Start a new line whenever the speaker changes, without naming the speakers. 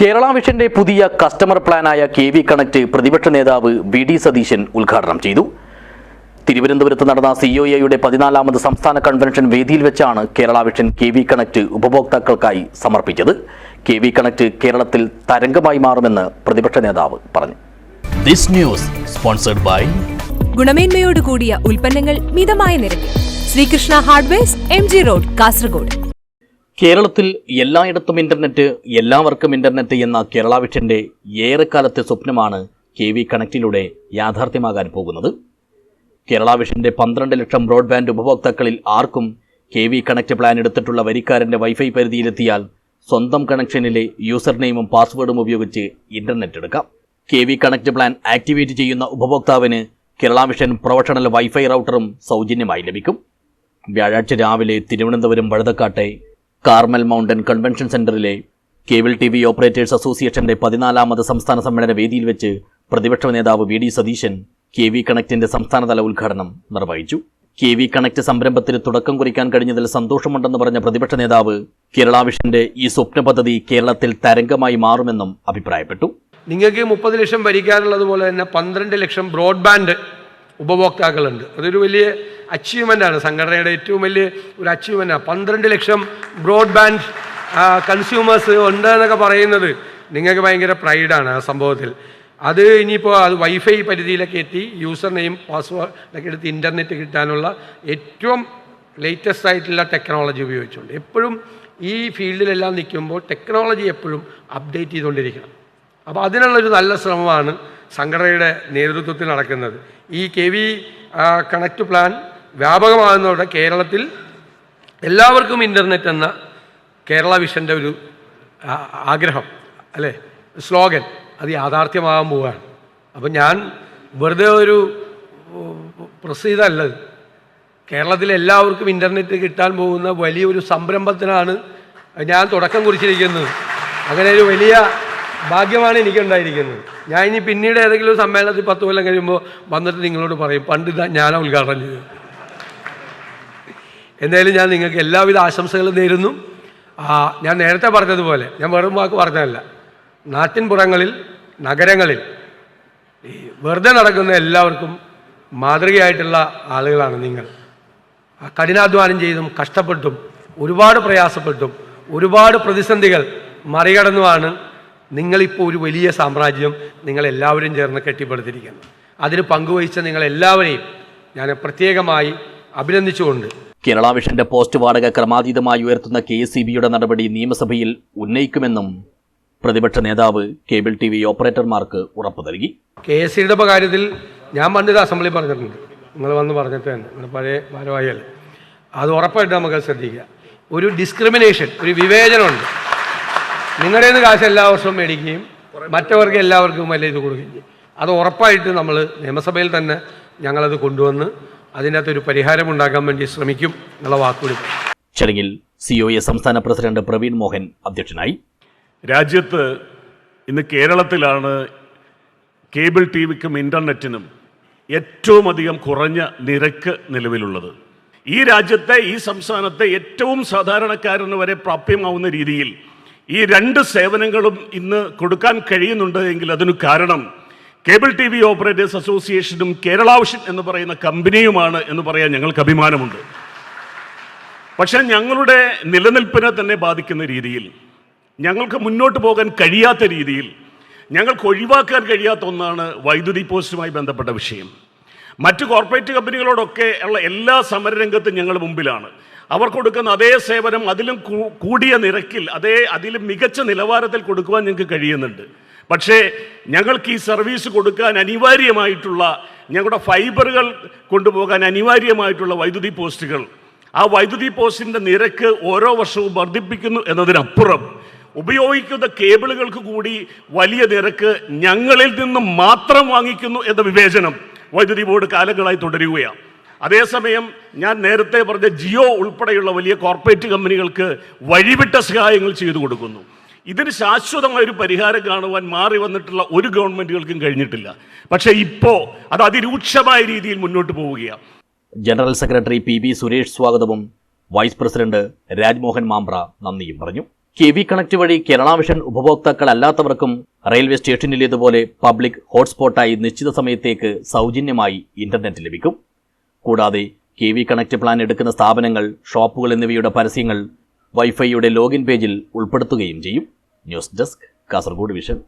കേരള വിഷന്റെ പുതിയ കസ്റ്റമർ പ്ലാനായ കെ വി കണക്ട് പ്രതിപക്ഷ നേതാവ് വി ഡി സതീശൻ ഉദ്ഘാടനം ചെയ്തു. തിരുവനന്തപുരത്ത് നടന്ന സിഒഎയുടെ പതിനാലാമത് സംസ്ഥാന കൺവെൻഷൻ വേദിയിൽ വെച്ചാണ് Kerala vision K V connect ഉപഭോക്താക്കൾക്കായി സമർപ്പിച്ചത്. കെ വി കണക്ട് കേരളത്തിൽ തരംഗമായി മാറുമെന്ന് പ്രതിപക്ഷ നേതാവ് പറഞ്ഞു. ദിസ് ന്യൂസ് സ്പോൺസർഡ് ബൈ
ഗുണമേന്മയോട് കൂടിയ ഉൽപ്പന്നങ്ങൾ മിതമായ നിരക്കിൽ. Srikrishna hardware M G road Kasaragod.
കേരളത്തിൽ എല്ലായിടത്തും ഇന്റർനെറ്റ് എല്ലാവർക്കും ഇന്റർനെറ്റ് എന്ന കേരള വിഷന്റെ ഏറെക്കാലത്തെ സ്വപ്നമാണ് കെ വി കണക്റ്റിലൂടെ യാഥാർത്ഥ്യമാകാൻ പോകുന്നത്. കേരള വിഷന്റെ പന്ത്രണ്ട് ലക്ഷം ബ്രോഡ്ബാൻഡ് ഉപഭോക്താക്കളിൽ ആർക്കും കെ വി കണക്ട് പ്ലാൻ എടുത്തിട്ടുള്ള വരിക്കാരന്റെ വൈഫൈ പരിധിയിലെത്തിയാൽ സ്വന്തം കണക്ഷനിലെ യൂസർ നെയിമും പാസ്വേഡും ഉപയോഗിച്ച് ഇന്റർനെറ്റ് എടുക്കാം. K V connect plan activate ചെയ്യുന്ന ഉപഭോക്താവിന് കേരള വിഷൻ പ്രൊഫഷണൽ വൈഫൈ റൗട്ടറും സൗജന്യമായി ലഭിക്കും. വ്യാഴാഴ്ച രാവിലെ തിരുവനന്തപുരം വഴുതക്കാട്ടെ കാർമൽ മൗണ്ടൻ കൺവെൻഷൻ സെന്ററിലെ കേബിൾ ടി വി ഓപ്പറേറ്റേഴ്സ് അസോസിയേഷന്റെ പതിനാലാമത് സംസ്ഥാന സമ്മേളന വേദിയിൽ വെച്ച് പ്രതിപക്ഷ നേതാവ് V D Satheesan K V കണക്റ്റിന്റെ സംസ്ഥാനതല ഉദ്ഘാടനം നിർവഹിച്ചു. കെ വി കണക്ട് സംരംഭത്തിന് തുടക്കം കുറിക്കാൻ കഴിഞ്ഞതിൽ സന്തോഷമുണ്ടെന്ന് പറഞ്ഞ പ്രതിപക്ഷ നേതാവ് കേരള വിഷന്റെ ഈ സ്വപ്ന പദ്ധതി കേരളത്തിൽ തരംഗമായി മാറുമെന്നും അഭിപ്രായപ്പെട്ടു.
നിങ്ങൾക്ക് മുപ്പത് ലക്ഷം ഭരിക്കാനുള്ളതുപോലെ തന്നെ പന്ത്രണ്ട് ലക്ഷം ബ്രോഡ്ബാൻഡ് ഉപഭോക്താക്കളുണ്ട്. അതൊരു വലിയ അച്ചീവ്മെന്റ് ആണ്. സംഘടനയുടെ ഏറ്റവും വലിയ ഒരു അച്ചീവ്മെന്റാണ് പന്ത്രണ്ട് ലക്ഷം ബ്രോഡ്ബാൻഡ് കൺസ്യൂമേഴ്സ് ഉണ്ട് എന്നൊക്കെ പറയുന്നത് നിങ്ങൾക്ക് ഭയങ്കര പ്രൈഡാണ് ആ സംഭവത്തിൽ. അത് ഇനിയിപ്പോൾ അത് വൈഫൈ പരിധിയിലൊക്കെ എത്തി യൂസർ നെയിം പാസ്വേഡൊക്കെ എടുത്ത് ഇന്റർനെറ്റ് കിട്ടാനുള്ള ഏറ്റവും ലേറ്റസ്റ്റ് ആയിട്ടുള്ള ടെക്നോളജി ഉപയോഗിച്ചുകൊണ്ട്. എപ്പോഴും ഈ ഫീൽഡിലെല്ലാം നിൽക്കുമ്പോൾ ടെക്നോളജി എപ്പോഴും അപ്ഡേറ്റ് ചെയ്തുകൊണ്ടിരിക്കണം. അപ്പോൾ അതിനുള്ളൊരു നല്ല ശ്രമമാണ് സംഘടനയുടെ നേതൃത്വത്തിൽ നടക്കുന്നത്. ഈ കെ വി കണക്ട് പ്ലാൻ വ്യാപകമാകുന്നതോടെ കേരളത്തിൽ എല്ലാവർക്കും ഇന്റർനെറ്റ് എന്ന കേരള വിഷന്റെ ഒരു ആഗ്രഹം അല്ലേ? സ്ലോഗൻ അത് യാഥാർത്ഥ്യമാകാൻ പോവുകയാണ്. അപ്പം ഞാൻ വെറുതെ ഒരു പ്രസിദ്ധമല്ലത് കേരളത്തിൽ എല്ലാവർക്കും ഇന്റർനെറ്റ് കിട്ടാൻ പോകുന്ന വലിയൊരു സംരംഭത്തിനാണ് ഞാൻ തുടക്കം കുറിച്ചിരിക്കുന്നത്. അങ്ങനെ ഒരു വലിയ ഭാഗ്യമാണ് എനിക്കുണ്ടായിരിക്കുന്നത്. ഞാൻ ഇനി പിന്നീട് ഏതെങ്കിലും സമ്മേളനത്തിൽ പത്ത് കൊല്ലം കഴിയുമ്പോൾ വന്നിട്ട് നിങ്ങളോട് പറയും പണ്ട് ഞാനാണ് ഉദ്ഘാടനം ചെയ്തത്. എന്തായാലും ഞാൻ നിങ്ങൾക്ക് എല്ലാവിധ ആശംസകളും നേരുന്നു. ഞാൻ നേരത്തെ പറഞ്ഞതുപോലെ ഞാൻ വെറും വാക്ക് പറഞ്ഞതല്ല. നാട്ടിൻപുറങ്ങളിൽ നഗരങ്ങളിൽ ഈ വെറുതെ നടക്കുന്ന എല്ലാവർക്കും മാതൃകയായിട്ടുള്ള ആളുകളാണ് നിങ്ങൾ. കഠിനാധ്വാനം ചെയ്തും കഷ്ടപ്പെട്ടും ഒരുപാട് പ്രയാസപ്പെട്ടും ഒരുപാട് പ്രതിസന്ധികൾ മറികടന്നുമാണ് നിങ്ങളിപ്പോൾ ഒരു വലിയ സാമ്രാജ്യം നിങ്ങളെല്ലാവരും ചേർന്ന് കെട്ടിപ്പടുത്തിരിക്കുന്നത്. അതിന് പങ്കുവഹിച്ച നിങ്ങളെല്ലാവരെയും ഞാൻ പ്രത്യേകമായി അഭിനന്ദിച്ചുകൊണ്ട്
കേരള വിഷന്റെ പോസ്റ്റ് വാടക ക്രമാതീതമായി ഉയർത്തുന്ന കെ എസ് നടപടി നിയമസഭയിൽ ഉന്നയിക്കുമെന്നും പ്രതിപക്ഷ നേതാവ് കേബിൾ ടി വി ഓപ്പറേറ്റർമാർക്ക് ഉറപ്പു നൽകി.
കെ എസ് സിയുടെ കാര്യത്തിൽ ഞാൻ പണ്ടിത് അസംബ്ലി പറഞ്ഞിട്ടുണ്ട്. നിങ്ങൾ വന്ന് പറഞ്ഞിട്ട് തന്നെ. പഴയ ഭാരവാഹികൾ അത് ഉറപ്പായിട്ട് നമുക്ക് ശ്രദ്ധിക്കുക. ഒരു ഡിസ്ക്രിമിനേഷൻ ഒരു വിവേചനമുണ്ട്. നിങ്ങളുടെ നിന്ന് കാശ് എല്ലാ വർഷവും മേടിക്കുകയും മറ്റവർക്ക് എല്ലാവർക്കും വലിയ ഇത് കൊടുക്കുകയും അത് ഉറപ്പായിട്ട് നമ്മൾ നിയമസഭയിൽ തന്നെ ഞങ്ങളത് കൊണ്ടുവന്ന് അതിന്റെ അകത്തൊരു പരിഹാരം ഉണ്ടാക്കാൻ വേണ്ടി ശ്രമിക്കും എന്നുള്ള വാക്കുകൂടി സി
ഒ എ സംസ്ഥാന പ്രസിഡന്റ് പ്രവീൺ മോഹൻ അധ്യക്ഷനായി.
രാജ്യത്ത് ഇന്ന് കേരളത്തിലാണ് കേബിൾ ടി വിക്കും ഇന്റർനെറ്റിനും ഏറ്റവും അധികം കുറഞ്ഞ നിരക്ക് നിലവിലുള്ളത്. ഈ രാജ്യത്തെ ഈ സംസ്ഥാനത്തെ ഏറ്റവും സാധാരണക്കാരന് വരെ പ്രാപ്യമാവുന്ന രീതിയിൽ ഈ രണ്ട് സേവനങ്ങളും ഇന്ന് കൊടുക്കാൻ കഴിയുന്നുണ്ട് എങ്കിൽ അതിനു കാരണം കേബിൾ ടി വി ഓപ്പറേറ്റേഴ്സ് അസോസിയേഷനും കേരള ഓഷൻ എന്ന് പറയുന്ന കമ്പനിയുമാണ് എന്ന് പറയാൻ ഞങ്ങൾക്ക് അഭിമാനമുണ്ട്. പക്ഷേ ഞങ്ങളുടെ നിലനിൽപ്പിനെ തന്നെ ബാധിക്കുന്ന രീതിയിൽ ഞങ്ങൾക്ക് മുന്നോട്ട് പോകാൻ കഴിയാത്ത രീതിയിൽ ഞങ്ങൾക്ക് ഒഴിവാക്കാൻ കഴിയാത്ത ഒന്നാണ് വൈദ്യുതി പോസ്റ്റുമായി ബന്ധപ്പെട്ട വിഷയം. മറ്റ് കോർപ്പറേറ്റ് കമ്പനികളോടൊക്കെ ഉള്ള എല്ലാ സമരരംഗത്തും ഞങ്ങൾ മുമ്പിലാണ്. അവർ കൊടുക്കുന്ന അതേ സേവനം അതിലും കൂടിയ നിരക്കിൽ അതേ അതിലും മികച്ച നിലവാരത്തിൽ കൊടുക്കുവാൻ ഞങ്ങൾക്ക് കഴിയുന്നുണ്ട്. പക്ഷേ ഞങ്ങൾക്ക് ഈ സർവീസ് കൊടുക്കാൻ അനിവാര്യമായിട്ടുള്ള ഞങ്ങളുടെ ഫൈബറുകൾ കൊണ്ടുപോകാൻ അനിവാര്യമായിട്ടുള്ള വൈദ്യുതി പോസ്റ്റുകൾ. ആ വൈദ്യുതി പോസ്റ്റിന്റെ നിരക്ക് ഓരോ വർഷവും വർദ്ധിപ്പിക്കുന്നു എന്നതിനപ്പുറം ഉപയോഗിക്കുന്ന കേബിളുകൾക്ക് കൂടി വലിയ നിരക്ക് ഞങ്ങളിൽ നിന്ന് മാത്രം വാങ്ങിക്കുന്നു എന്ന വിവേചനം വൈദ്യുതി ബോർഡ് കാലങ്ങളായി തുടരുകയാണ്. അതേസമയം ഞാൻ നേരത്തെ പറഞ്ഞ ജിയോ ഉൾപ്പെടെയുള്ള വലിയ കോർപ്പറേറ്റ് കമ്പനികൾക്ക് വഴിവിട്ട സഹായങ്ങൾ ചെയ്തു കൊടുക്കുന്നു. ഇതിന് ശാശ്വതമായ ഒരു പരിഹാരം കാണുവാൻ മാറി വന്നിട്ടുള്ള ഒരു ഗവൺമെന്റുകൾക്കും കഴിഞ്ഞിട്ടില്ല. പക്ഷേ ഇപ്പോൾ അത് അതിരൂക്ഷമായ രീതിയിൽ മുന്നോട്ട് പോവുകയാണ്.
General secretary P B Suresh സ്വാഗതവും വൈസ് പ്രസിഡന്റ് രാജ്മോഹൻ മാമ്പ്ര നന്ദിയും പറഞ്ഞു. കെ വി കണക്ട് വഴി കേരള വിഷൻ ഉപഭോക്താക്കളല്ലാത്തവർക്കും റെയിൽവേ സ്റ്റേഷനിലേതുപോലെ പബ്ലിക് ഹോട്ട്സ്പോട്ടായി നിശ്ചിത സമയത്തേക്ക് സൗജന്യമായി ഇന്റർനെറ്റ് ലഭിക്കും. കൂടാതെ കെ വി കണക്ട് പ്ലാൻ എടുക്കുന്ന സ്ഥാപനങ്ങൾ ഷോപ്പുകൾ എന്നിവയുടെ പരസ്യങ്ങൾ വൈഫൈയുടെ ലോഗിൻ പേജിൽ ഉൾപ്പെടുത്തുകയും ചെയ്യും. News desk Kasaragod vision.